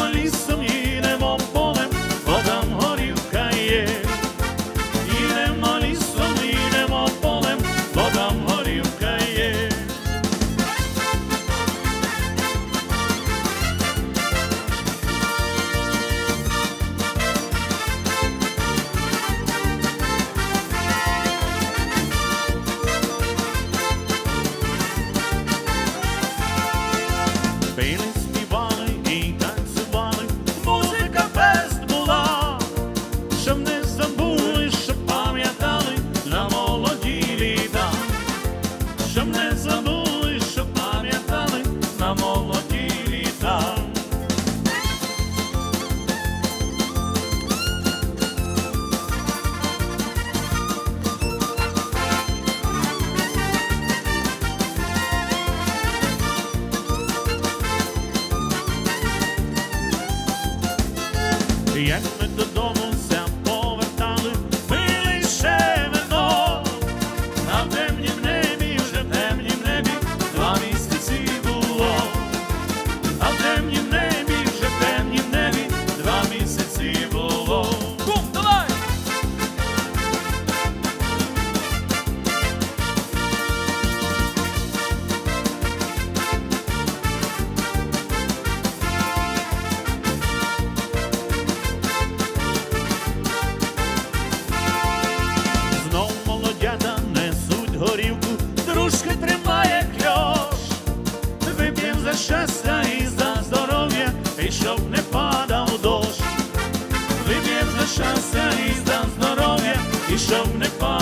Йдемо лісом, їдемо полем, бо там горівка є, Їдемо лісом, їдемо полем, бо там горівка є. Білий the end. і щоб не падав дощ, вип'єм за щастя і за здоров'я, і щоб не падав.